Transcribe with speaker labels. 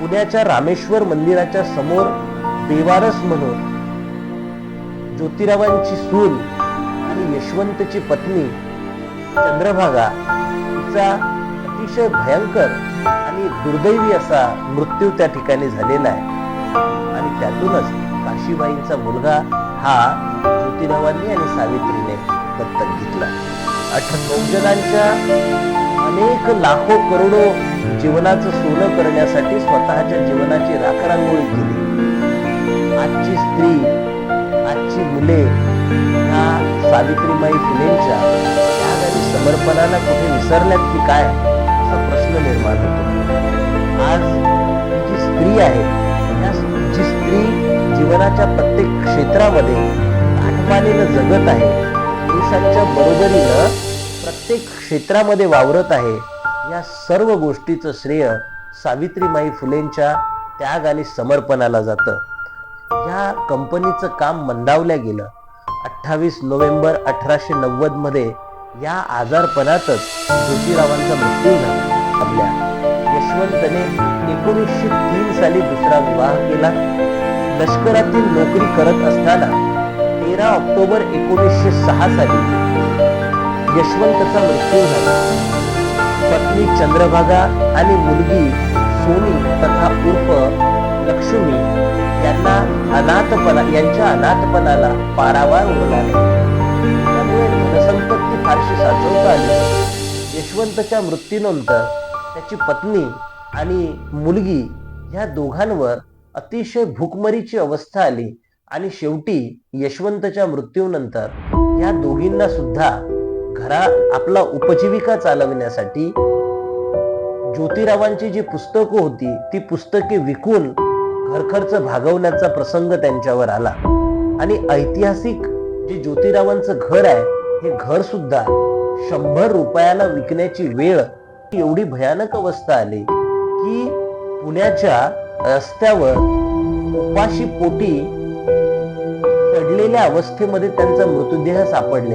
Speaker 1: पुण्याच्या रामेश्वर मंदिराच्या समोर बेवारस म्हणून ज्योतिरावांची सून आणि यशवंतची पत्नी चंद्रभागा तिचा अतिशय भयंकर आणि दुर्दैवी असा मृत्यू त्या ठिकाणी झालेला आहे. आणि त्यातूनच काशीबाईंचा मुलगा हा ज्योतिरावांनी आणि सावित्रीने दत्तक घेतला. अठ जणांच्या अनेक लाखो करोडो जीवनाचं सोनं करण्यासाठी स्वतःच्या जीवनाची राखरांगोळी केली. आजची स्त्री आजची मुले ह्या सावित्रीबाई फुलेंच्या समर्पणाला कुठे विसरल्यात की काय असा प्रश्न निर्माण होतो. आज जी स्त्री आहे त्या जी स्त्री जीवनाच्या प्रत्येक क्षेत्रामध्ये आठवणीनं जगत आहे पुरुषांच्या बरोबरीनं प्रत्येक क्षेत्रामध्ये वावरत आहे. या सर्व गोष्टीचं श्रेय सावित्रीमाई फुलेंच्या त्याग आणि समर्पणाला जातं. या कंपनीचं काम मंदावल्या गेलं. अठ्ठावीस नोव्हेंबर अठराशे नव्वदमध्ये या आजारपणातच ज्योतिरावांचा मृत्यू झाला. आपल्या यशवंतने एकोणीसशे तीन साली दुसरा विवाह केला. लष्करातील नोकरी करत असताना तेरा ऑक्टोबर एकोणीसशे सहा साली यशवंतचा मृत्यू झाला. पत्नी चंद्रभागा आणि मुलगी सोनी तथा उर्फ लक्ष्मी यांना अनाथपणा यांच्या अनाथपणाला पारावार उरला त्यामुळे धनसंपत्ती फारशी साचवता आली यशवंतच्या मृत्यूनंतर त्याची पत्नी आणि मुलगी ह्या दोघांवर अतिशय भूकमरीची अवस्था आली आणि शेवटी यशवंतच्या मृत्यूनंतर या दोघींना सुद्धा घरा आपला उपजीविका चालविण्यासाठी ज्योतिरावांची जी पुस्तकं होती ती पुस्तके विकून घरखर्च भागवण्याचा प्रसंग त्यांच्यावर आला. आणि ऐतिहासिक जे ज्योतिरावांचं घर आहे हे घर सुद्धा शंभर रुपयाला विकण्याची वेळ एवढी भयानक अवस्था आली की पुण्याच्या रस्त्यावर उपाशी पोटी पडलेल्या अवस्थेमध्ये त्यांचा मृतदेह सापडलेला.